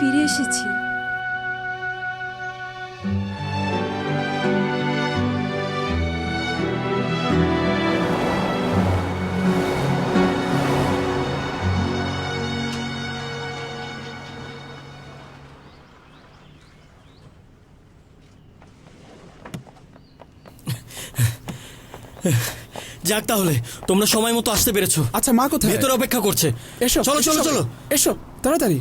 ফিরে এসেছি। যাক তাহলে তোমরা সময় মতো আসতে পেরেছ। আচ্ছা মা কোথায়? ভেতরে অপেক্ষা করছে। এসো চলো চলো চলো। এসো তাড়াতাড়ি।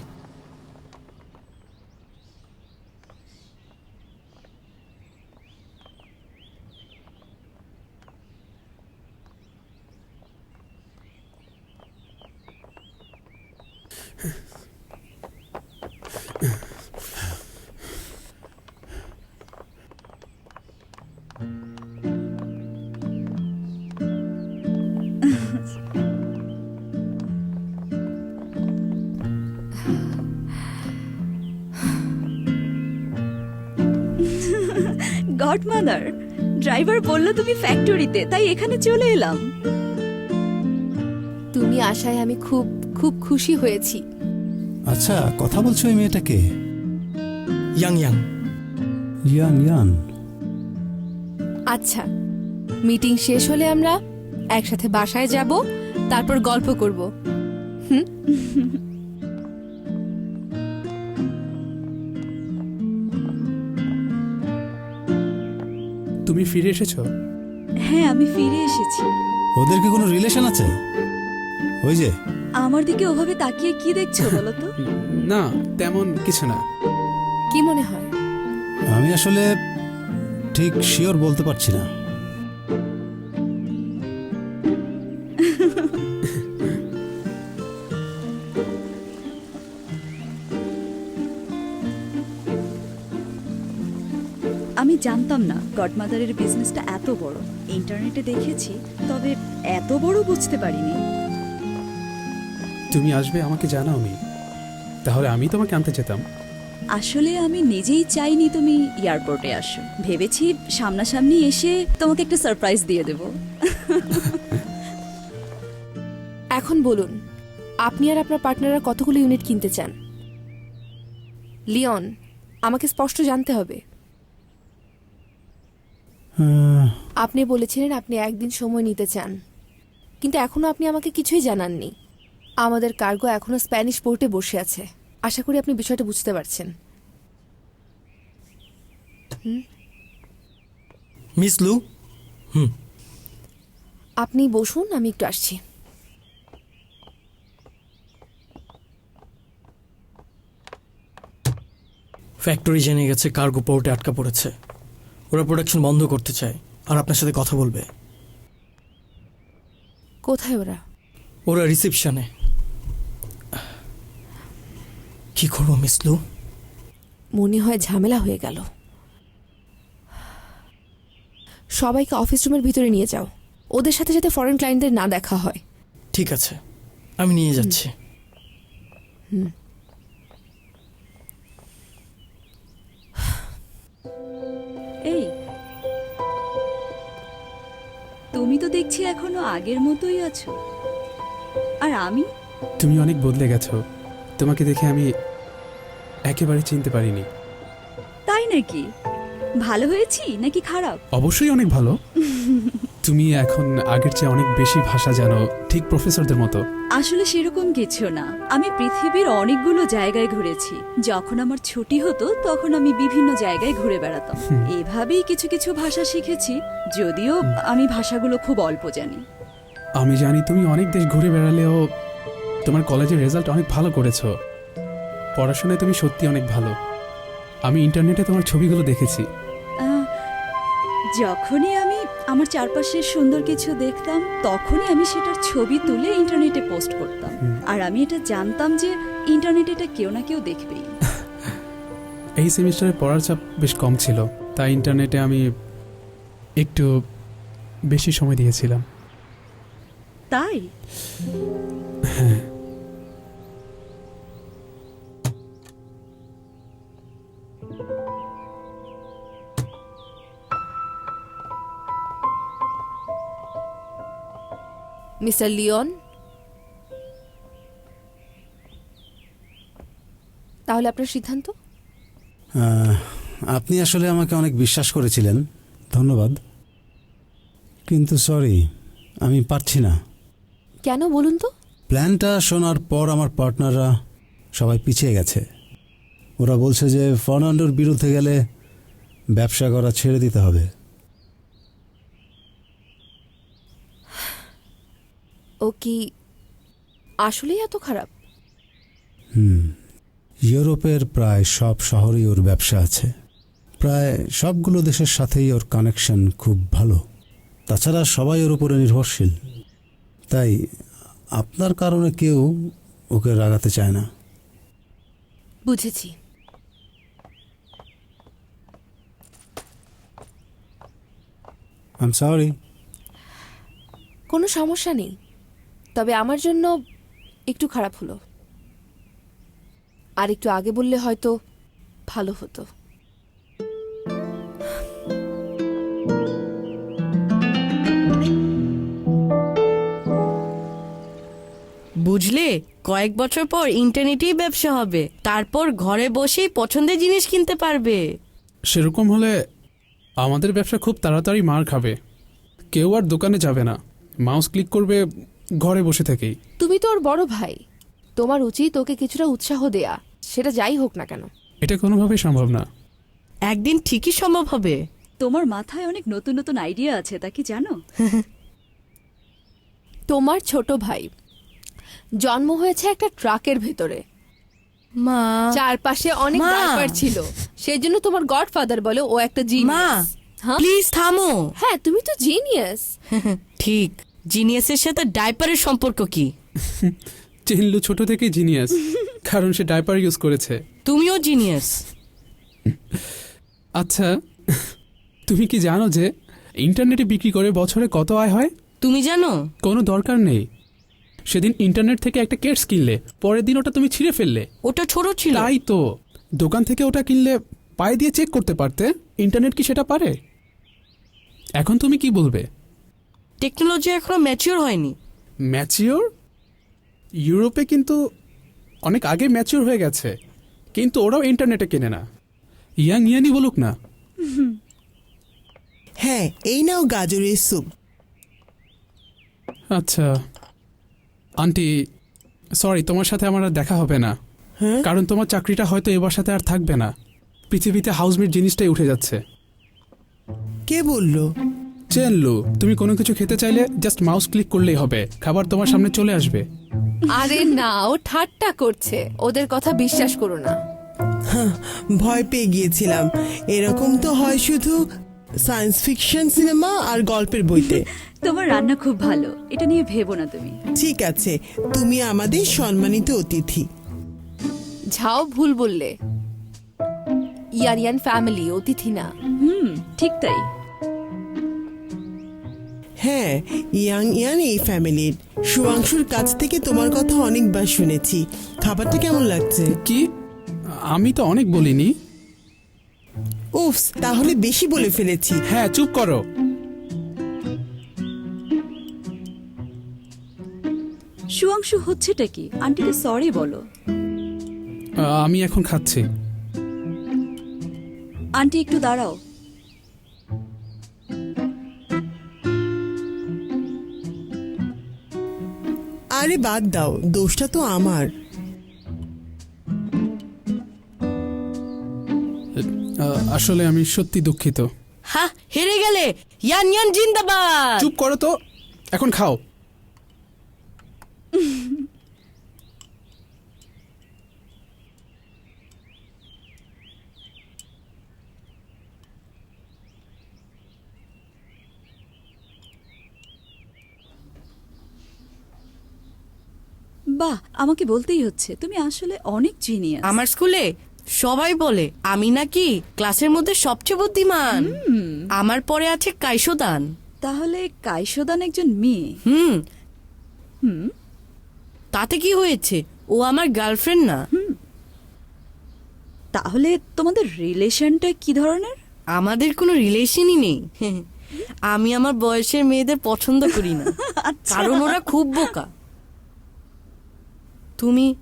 গডমাদার ড্রাইভার বলল তুমি ফ্যাক্টরিতে তাই এখানে চলে এলাম। তুমি আশায় আমি খুব খুব খুশি হয়েছি। আচ্ছা কথা বলছো এই মেয়েটাকে? ইয়াং ইয়াং ইয়ান ইয়ান আচ্ছা মিটিং শেষ হলে আমরা একসাথে বাসায় যাব তারপর গল্প করব। তুমি ফিরে এসেছ? হ্যাঁ আমি ফিরে এসেছি। ওদের কি কোনো রিলেশন আছে? ওই যে। আমার দিকে ওভাবে তাকিয়ে কি দেখছ বলো তো? না তেমন কিছু না। কি মনে হয়? আমি আসলে ঠিক শিওর বলতে পারছি না। জানতাম না গডমাদারের বিজনেসটা এত বড়। ইন্টারনেটে দেখেছি তবে এত বড় বুঝতে পারিনি। তুমি আসবে আমাকে জানাওনি তাহলে আমি তোমাকে আনতে যেতাম। আসলে আমি নিজেই চাইনি তুমি এয়ারপোর্টে আসো। ভেবেছি সামনাসামনি এসে তোমাকে একটা সারপ্রাইজ দিয়ে দেব। এখন বলুন আপনি আর আপনার পার্টনাররা কতগুলো ইউনিট কিনতে চান? লিওন আমাকে স্পষ্ট জানতে হবে। আপনি বলেছিলেন আপনি একদিন সময় নিতে চান। কিন্তু এখনও আপনি আমাকে কিছুই জানাননি। আমাদের কার্গো এখনও স্প্যানিশ পোর্টে বসে আছে। আশা করি আপনি বিষয়টা বুঝতে পারছেন। মিস লু? আপনি বসুন আমি একটু আসছি। ফ্যাক্টরি জেনে গেছে কার্গো পোর্টে আটকা পড়েছে। ওরা প্রোডাকশন বন্ধ করতে চায় আর আপনার সাথে কথা বলবে। কোথায় ওরা? ওরা রিসেপশনে কি করব মিস লু? মনে হয় ঝামেলা হয়ে গেল। সবাইকে অফিস রুমের ভিতরে নিয়ে যাও। ওদের সাথে সাথে ফরেন ক্লায়েন্টদের না দেখা হয়। ঠিক আছে আমি নিয়ে যাচ্ছি। এই তুমি তো দেখছি এখনও আগের মতোই আছো। আর আমি? তুমি অনেক বদলে গেছো। তোমাকে দেখে আমি একেবারে চিনতে পারিনি। তাই নাকি? ভালো হয়েছি নাকি খারাপ? অবশ্যই অনেক ভালো। তুমি এখন আগের চেয়ে অনেক বেশি ভাষা জানো ঠিক প্রফেসরদের মতো। আসলে সেরকম কিছু না। আমি পৃথিবীর অনেকগুলো জায়গায় ঘুরেছি। যখন আমার ছুটি হতো তখন আমি বিভিন্ন জায়গায় ঘুরে বেড়াতাম। এভাবেই কিছু কিছু ভাষা শিখেছি যদিও আমি ভাষাগুলো খুব অল্প জানি। আমি জানি তুমি অনেক দেশ ঘুরে বেড়ালেও তোমার কলেজের রেজাল্ট অনেক ভালো করেছ। পড়াশোনায় তুমি সত্যি অনেক ভালো। আমি ইন্টারনেটে তোমার ছবিগুলো দেখেছি। যখনই আমার চারপাশের সুন্দর কিছু দেখতাম তখনই আমি সেটার ছবি তুলে ইন্টারনেটে পোস্ট করতাম। আর আমি এটা জানতাম যে ইন্টারনেটে এটা কেউ না কেউ দেখবেই। এই সেমিস্টারে পড়ার চাপ বেশ কম ছিল তাই ইন্টারনেটে আমি একটু বেশি সময় দিয়েছিলাম। তাই? Mister Leon? তাহলে আপনার সিদ্ধান্ত? আপনি আসলে আমাকে অনেক বিশ্বাস করেছিলেন। ধন্যবাদ। কিন্তু সরি আমি পারছি না। কেন বলুন তো? প্ল্যানটা শোনার পর আমার পার্টনাররা সবাই পিছিয়ে গেছে। ওরা বলছে যে ফার্নান্ডোর বিরুদ্ধে গেলে ব্যবসা করা ছেড়ে দিতে হবে। কি আসলেই এত খারাপ? হুম ইউরোপের প্রায় সব শহরেই ওর ব্যবসা আছে। প্রায় সবগুলো দেশের সাথেই ওর কানেকশন খুব ভালো। তাছাড়া সবাই ওর উপরে নির্ভরশীল। তাই আপনার কারণে কেউ ওকে রাগাতে চায় না। বুঝেছি। আম সরি কোনো সমস্যা নেই। তবে আমার জন্য একটু খারাপ হলো। আর একটু আগে বললে হয়তো ভালো হতো। বুঝলে কয়েক বছর পর ইন্টারনেটেই ব্যবসা হবে। তারপর ঘরে বসেই পছন্দের জিনিস কিনতে পারবে। সেরকম হলে আমাদের ব্যবসা খুব তাড়াতাড়ি মার খাবে। কেউ আর দোকানে যাবে না। মাউস ক্লিক করবে ঘরে বসে থেকেই। তুমি তো ওর বড় ভাই। তোমার উচিত ওকে কিছুটা উৎসাহ দেয়া। সেটা যাই হোক না কেন। এটা কোনোভাবেই সম্ভব না। একদিন ঠিকই সম্ভব হবে। তোমার মাথায় অনেক নতুন নতুন আইডিয়া আছে তা কি জানো? তোমার ছোট ভাই জন্ম হয়েছে একটা ট্রাকের ভেতরে। মা। চারপাশে অনেক মা। ডাইপার ছিল। সেজন্য তোমার গডফাদার বলে ও একটা মা জিনিয়াস হ্যাঁ? প্লিজ থামো। হ্যাঁ তুমি তো জিনিয়াস ঠিক। জিনিয়াসের সাথে ডাইপারের সম্পর্ক কি? চিনলু ছোট থেকেই জিনিয়াস কারণ সে ডাইপার ইউজ করেছে। তুমিও জিনিয়াস? আচ্ছা তুমি কি জানো যে ইন্টারনেটে বিক্রি করে বছরে কত আয় হয়? তুমি জানো? কোনো দরকার নেই। সেদিন ইন্টারনেট থেকে একটা কেটস কিনলে পরের দিন ওটা তুমি ছিঁড়ে ফেললে। ওটা ছোট ছিল। তাই তো। দোকান থেকে ওটা কিনলে পায়ে দিয়ে চেক করতে পারতে ইন্টারনেট কি সেটা পারে? এখন তুমি কি বলবে? টেকনোলজি এখনও ম্যাচিওর হয়নি। ম্যাচিওর ইউরোপে কিন্তু অনেক আগে ম্যাচিওর হয়ে গেছে কিন্তু ওরাও ইন্টারনেটে কেনে না। ইয়াং ইয়ানি বলুক না। হ্যাঁ এই নাও গাজরের স্যুপ। আচ্ছা। আন্টি সরি তোমার সাথে আমার আর দেখা হবে না। হ্যাঁ? কারণ তোমার চাকরিটা হয়তো এবার সাথে আর থাকবে না। পৃথিবীতে হাউসমেট জিনিসটাই উঠে যাচ্ছে। কে বলল? চেনলু তুমি কোনো কিছু খেতে চাইলে জাস্ট মাউস ক্লিক করলেই হবে। খাবার তোমার সামনে চলে আসবে। আরে না ও ঠাট্টা করছে। ওদের কথা বিশ্বাস করো না। ভয় পেয়ে গিয়েছিলাম। এরকম তো হয় শুধু সায়েন্স ফিকশন সিনেমা আর গল্পের বইতে। তোমার রান্না খুব ভালো। এটা নিয়ে ভেবো না তুমি। ঠিক আছে তুমি আমাদের সম্মানিত অতিথি। ঝাও ভুল বললে। ইয়ান ফ্যামিলি অতিথি না। হুম ঠিক তাই। হ্যাঁ ইয়াং ইয়ান এই ফ্যামিলির। সুয়াংশুর কাছ থেকে তোমার কথা অনেকবার শুনেছি। খাবারটা কেমন লাগছে? কি? আমি তো অনেক বলিনি। উফস তাহলে বেশি বলে ফেলেছি। হ্যাঁ চুপ করো। সুয়াংশু হচ্ছেটা কি? আন্টিকে সরি বলো। আমি এখন খাচ্ছি। আন্টি একটু দাঁড়াও। আরে বাদ দাও দোষটা তো আমার। আহ, আসলে আমি সত্যি দুঃখিত। হা হেরে গেলে। ইয়ান ইয়ান জিন্দাবাদ। চুপ করো তো এখন খাও। বাহ আমাকে বলতেই হচ্ছে। তুমি আসলে অনেক জিনিয়াস আমার স্কুলে সবাই বলে আমি নাকি ক্লাসের মধ্যে সবচেয়ে বুদ্ধিমান। আমার পরে আছে কাইশোদান তাহলে কাইশোদান একজন মেয়ে? হুম। হুম। তাতে কি হয়েছে? ও আমার গার্লফ্রেন্ড না। তাহলে তোমাদের রিলেশনটা কি ধরনের? আমাদের কোনো রিলেশনই নেই। আমি আমার বয়সের মেয়েদের পছন্দ করি না। কারণ ওরা খুব বোকা। তুমি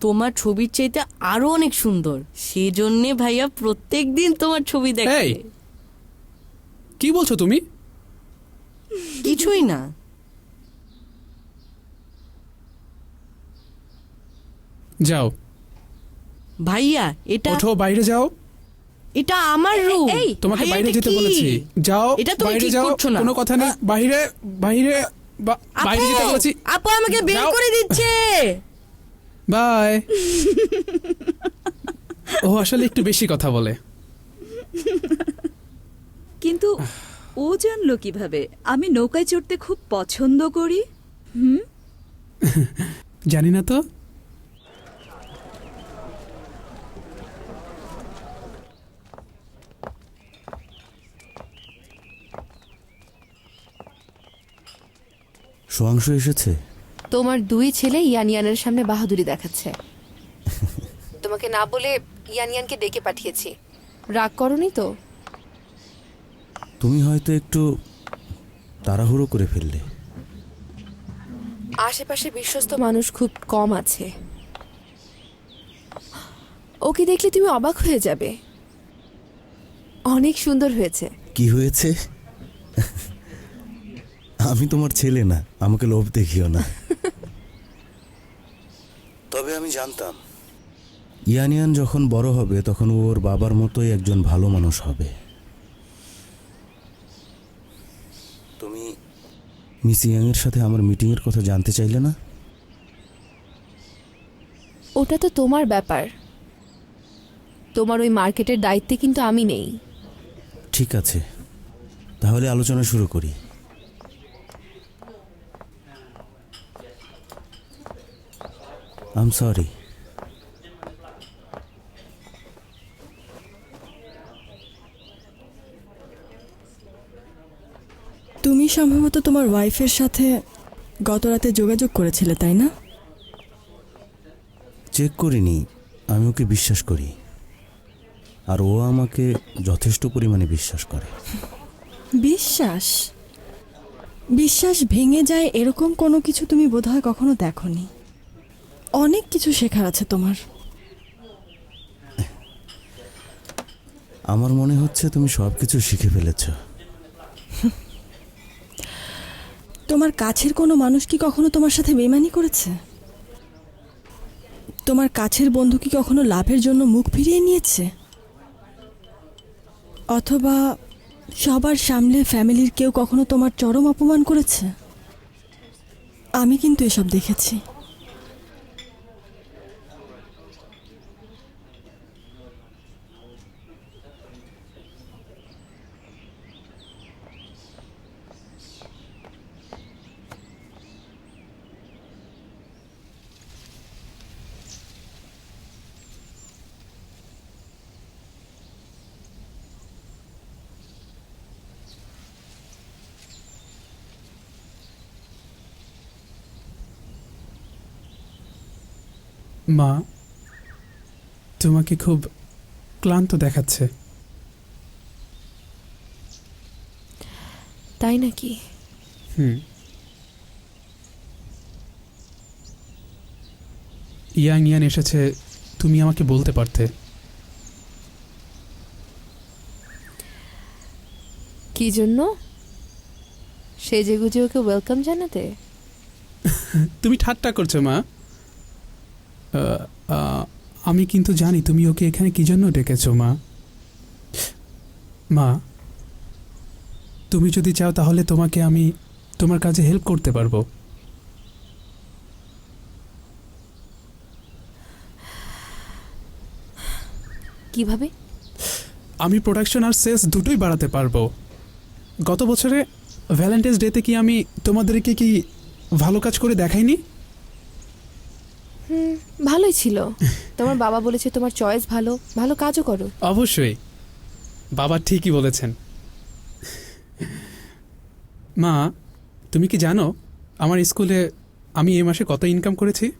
তোমার ছবির চাইতে আরও অনেক সুন্দর। সেজন্যে ভাইয়া প্রত্যেক দিন তোমার ছবি দেখে। এই। কি বলছো তুমি? কিছুই না। যাও। ভাইয়া এটা ওঠো বাইরে যাও। এটা আমার রুম এই, তোমাকে বাইরে যেতে বলেছি। যাও এটা তুমি বাইরে ঠিক যাও করছ না। কোনো কথা নেই। বাইরে বাইরে বাইরে যেতে বলেছি। আপু আমাকে বের করে দিচ্ছে! বাই। ও আসলে একটু বেশি কথা বলে। কিন্তু ও জানলো কীভাবে? আমি নৌকায় চড়তে খুব পছন্দ করি। জানি না তো। সোয়াংশ এসেছে? তোমার দুই ছেলে ইয়ান ইয়ানের সামনে বাহাদুরি দেখাচ্ছে। তোমাকে না বলে ইয়ান ইয়ানকে ডেকে পাঠিয়েছি। রাগ করনি তো? তুমি হয়তো একটু তাড়াহুড়ো করে ফেললে। আশেপাশে বিশ্বস্ত মানুষ খুব কম আছে। ওকে দেখলে তুমি অবাক হয়ে যাবে। অনেক সুন্দর হয়েছে। কি হয়েছে? আমি তোমার ছেলে না আমাকে লোভ দেখিও না। তবে আমি জানতাম। ইয়ানিয়ান যখন বড় হবে তখন ওর বাবার মতোই একজন ভালো মানুষ হবে। তুমি মিস ইয়াংয়ের সাথে আমার মিটিংয়ের কথা জানতে চাইলে না? ওটা তো তোমার ব্যাপার। তোমার ওই মার্কেটের দায়িত্বে কিন্তু আমি নেই। ঠিক আছে তাহলে আলোচনা শুরু করি। আম সরি তুমি সম্ভবত তোমার ওয়াইফের সাথে গত রাতে যোগাযোগ করেছিলে তাই না? চেক করিনি আমি ওকে বিশ্বাস করি। আর ও আমাকে যথেষ্ট পরিমাণে বিশ্বাস করে। বিশ্বাস? বিশ্বাস ভেঙে যায় এরকম কোনো কিছু তুমি বোধহয় কখনো দেখনি। অনেক কিছু শেখার আছে তোমার। আমার মনে হচ্ছে তুমি সব কিছু শিখে ফেলেছ। তোমার কাছের কোনো মানুষ কি কখনো তোমার সাথে বেমানি করেছে? তোমার কাছের বন্ধু কি কখনো লাভের জন্য মুখ ফিরিয়ে নিয়েছে? অথবা সবার সামনে ফ্যামিলির কেউ কখনো তোমার চরম অপমান করেছে? আমি কিন্তু এসব দেখেছি। মা তোমাকে খুব ক্লান্ত দেখাচ্ছে। তাই নাকি? হুম। ইয়াং ইয়ান এসেছে তুমি আমাকে বলতে পারতে। কি জন্য? সেজে গুজে ওকে ওয়েলকাম জানাতে? তুমি ঠাট্টা করছ মা। আমি কিন্তু জানি তুমি ওকে এখানে কি জন্য ডেকেছো মা? মা তুমি যদি চাও তাহলে তোমাকে আমি তোমার কাজে হেল্প করতে পারব। কীভাবে? আমি প্রোডাকশন আর সেলস দুটোই বাড়াতে পারব। গত বছরে ভ্যালেন্টাইন্স ডেতে কি আমি তোমাদেরকে কি ভালো কাজ করে দেখাইনি? ভালোই ছিল। তোমার বাবা বলেছে তোমার চয়েস ভালো ভালো কাজও করো। অবশ্যই। বাবা ঠিকই বলেছেন। মা তুমি কি জানো আমার স্কুলে আমি এ মাসে কত ইনকাম করেছি?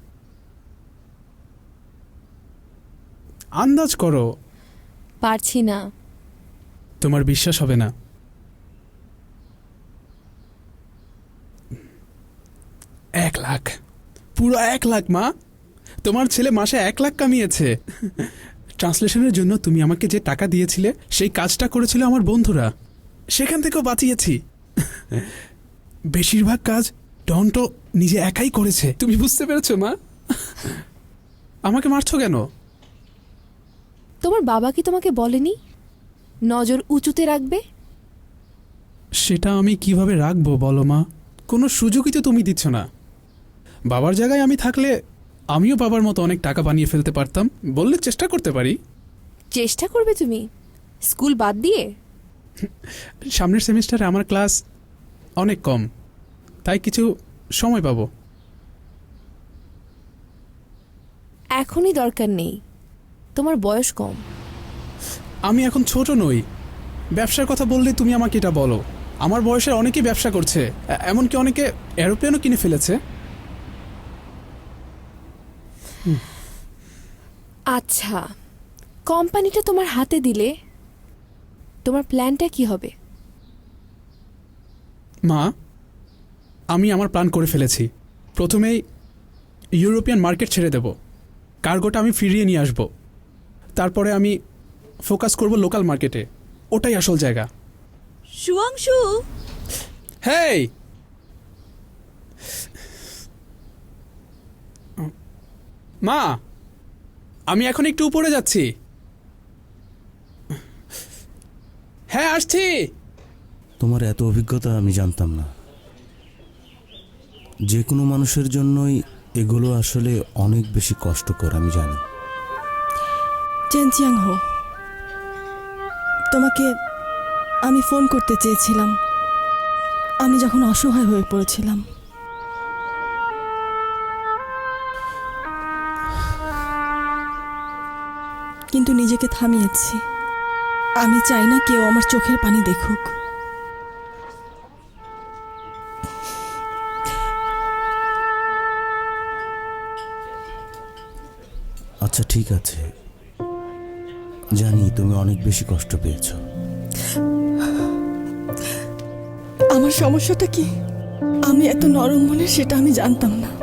আন্দাজ করো। পারছি না। তোমার বিশ্বাস হবে না। এক লাখ। পুরো এক লাখ মা। তোমার ছেলে মাসে এক লাখ কামিয়েছে। ট্রান্সলেশনের জন্য তুমি আমাকে যে টাকা দিয়েছিলে সেই কাজটা করেছিল আমার বন্ধুরা। সেখান থেকেও বাঁচিয়েছি। বেশিরভাগ কাজ টন্টো নিজে একাই করেছে। তুমি বুঝতে পেরেছ মা? আমাকে মারছো কেন? তোমার বাবা কি তোমাকে বলেনি? নজর উঁচুতে রাখবে? সেটা আমি কীভাবে রাখব বলো মা? কোনো সুযোগই তো তুমি দিচ্ছ না। বাবার জায়গায় আমি থাকলে আমিও বাবার মতো অনেক টাকা বানিয়ে ফেলতে পারতাম। বললে চেষ্টা করতে পারি। চেষ্টা করবে তুমি? স্কুল বাদ দিয়ে? সামনের সেমিস্টারে আমার ক্লাস অনেক কম। তাই কিছু সময় পাবো। এখনই দরকার নেই। তোমার বয়স কম। আমি এখন ছোট নই। ব্যবসার কথা বললে তুমি আমাকে এটা বলো। আমার বয়সের অনেকেই ব্যবসা করছে। এমনকি অনেকে এরোপ্লেনও কিনে ফেলেছে। আচ্ছা কোম্পানিটা তোমার হাতে দিলে তোমার প্ল্যানটা কি হবে? মা আমি আমার প্ল্যান করে ফেলেছি। প্রথমেই ইউরোপিয়ান মার্কেট ছেড়ে দেব। কার্গোটা আমি ফিরিয়ে নিয়ে আসব। তারপরে আমি ফোকাস করব লোকাল মার্কেটে। ওটাই আসল জায়গা। সুয়াংশু! হেই! মা আমি এখন একটু উপরে যাচ্ছি। হ্যাঁ আসছি। তোমার এত অভিজ্ঞতা আমি জানতাম না। যে কোনো মানুষের জন্যই এগুলো আসলে অনেক বেশি কষ্টকর আমি জানি। চেনচিয়াং হো। তোমাকে আমি ফোন করতে চেয়েছিলাম। আমি যখন অসহায় হয়ে পড়েছিলাম। কিন্তু নিজেকে থামিয়েছি। আমি চাই না কেউ আমার চোখের পানি দেখুক। আচ্ছা ঠিক আছে। জানি তুমি অনেক বেশি কষ্ট পেয়েছ। আমার সমস্যাটা কি? আমি এত নরম মনে সেটা আমি জানতাম না।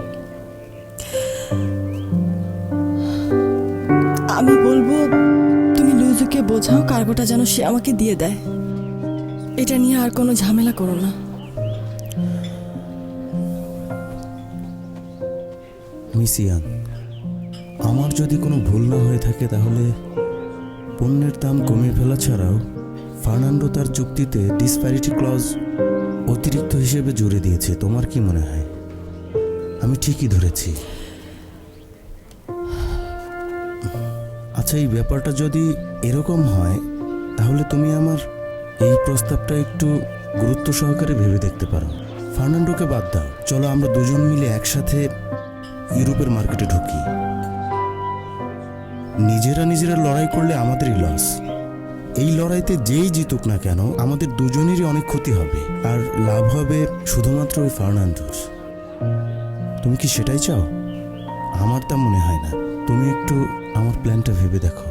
তুমি লুজুকে বোঝাও কার্গোটা যেন সে আমাকে দিয়ে দেয়। এটা নিয়ে আর কোনো ঝামেলা করো না। আমার যদি কোনো ভুল না হয়ে থাকে তাহলে পণ্যের দাম কমিয়ে ফেলা ছাড়াও ফার্নান্ডো তার চুক্তিতে ডিসপ্যারিটি ক্লজ অতিরিক্ত হিসেবে জুড়ে দিয়েছে। তোমার কি মনে হয়? আমি ঠিকই ধরেছি। আচ্ছা এই ব্যাপারটা যদি এরকম হয়, তাহলে তুমি আমার এই প্রস্তাবটা একটু গুরুত্ব সহকারে ভেবে দেখতে পারো। ফার্নান্ডোকে বাদ দাও। চলো, আমরা দুজন মিলে একসাথে ইউরোপের মার্কেটে ঢুকি। নিজেরা নিজেরা লড়াই করলে আমাদেরই লস এই লড়াইতে যেই জিতুক না কেন, আমাদের দুজনেরই অনেক ক্ষতি হবে। আর লাভ হবে শুধুমাত্র ওই ফার্নান্ডোর। তুমি কি সেটাই চাও? আমার তা মনে হয় না। তুমি একটু আমার প্ল্যানটা ভেবে দেখো।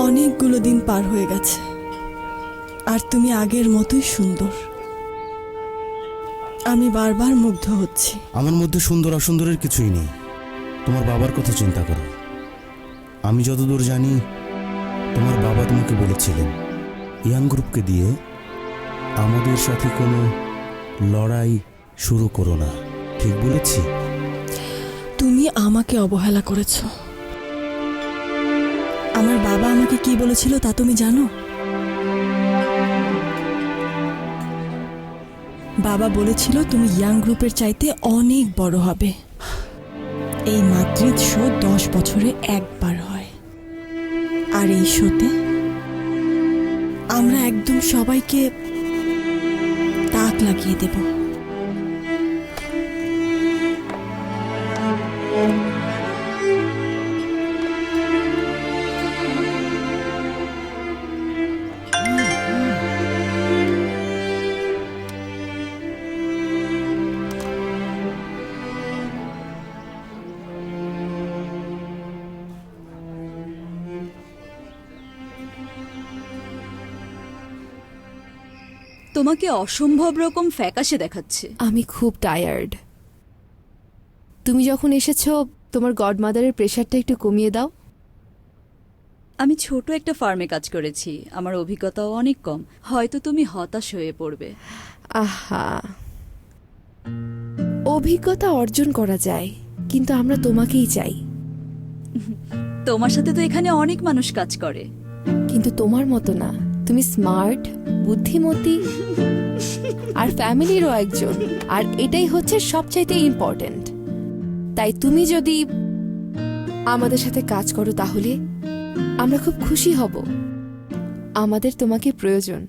অনেকগুলো দিন পার হয়ে গেছে। আর তুমি আগের মতোই সুন্দর। আমি বারবার মুগ্ধ হচ্ছি। আমার মধ্যে সুন্দর অসুন্দরের কিছুই নেই। তোমার বাবার কথা চিন্তা করো। আমি যতদূর জানি তোমার বাবা তোমাকে বলেছিলেন ইয়াং গ্রুপকে দিয়ে আমাদের সাথে কোনো লড়াই শুরু করো না। ঠিক বলেছি? তুমি আমাকে অবহেলা করেছ। আমার বাবা আমাকে কি বলেছিল তা তুমি জানো? বাবা বলেছিল তুমি ইয়াং গ্রুপের চাইতে অনেক বড় হবে। এই মাদ্রিদ শো দশ বছরে একবার হয়। আর এই শোতে আমরা একদম সবাইকে তাক লাগিয়ে দেব। তোমাকে অসম্ভব রকম ফ্যাকাশে দেখাচ্ছে। আমি খুব টায়ার্ড তুমি যখন এসেছ তোমার গডমাদারের প্রেশারটা একটু কমিয়ে দাও। আমি ছোট একটা ফার্মে কাজ করেছি। আমার অভিজ্ঞতাও অনেক কম। হয়তো তুমি হতাশ হয়ে পড়বে। আহা। অভিজ্ঞতা অর্জন করা যায় কিন্তু আমরা তোমাকেই চাই। তোমার সাথে তো এখানে অনেক মানুষ কাজ করে। কিন্তু তোমার মতো না। তুমি স্মার্ট বুদ্ধিমতী আর ফ্যামিলিরও একজন। আর এটাই হচ্ছে সবচাইতে ইম্পর্ট্যান্ট তাই তুমি যদি আমাদের সাথে কাজ করো তাহলে আমরা খুব খুশি হব। আমাদের তোমাকে প্রয়োজন।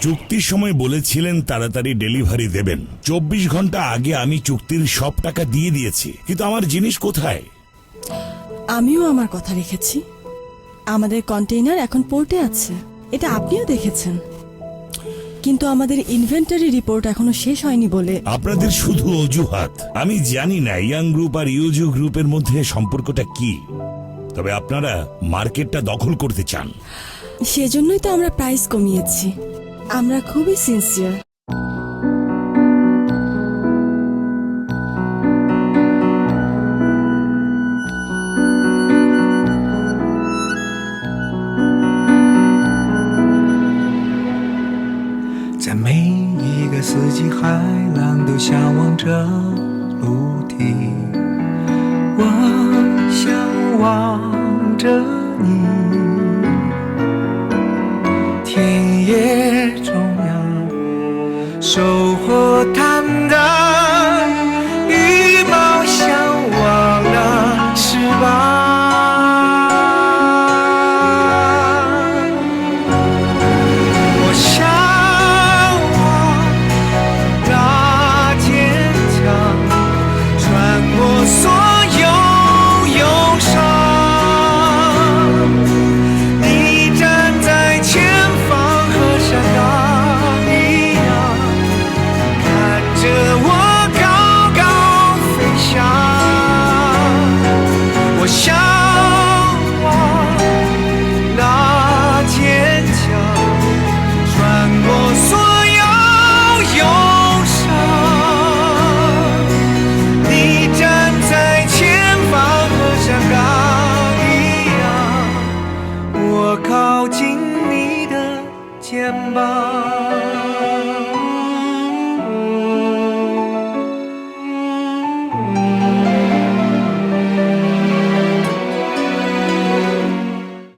চুক্তির সময় বলেছিলেন তাড়াতাড়ি ডেলিভারি দেবেন। চব্বিশ ঘণ্টা আগে আমি চুক্তির সব টাকা দিয়ে দিয়েছি। কিন্তু আমার জিনিস কোথায়? আমিও আমার কথা রেখেছি। আমাদের কন্টেইনার এখন পোর্টে আছে। এটা আপনিও দেখেছেন। কিন্তু আমাদের ইনভেন্টারি রিপোর্ট এখনও শেষ হয়নি বলে আপনাদের শুধু অজুহাত। আমি জানি না ইয়াং গ্রুপ আর ইউজু গ্রুপের মধ্যে সম্পর্কটা কি। তবে আপনারা মার্কেটটা দখল করতে চান। সেজন্যই তো আমরা প্রাইস কমিয়েছি। আমরা খুবই সিনসিয়ার 向往着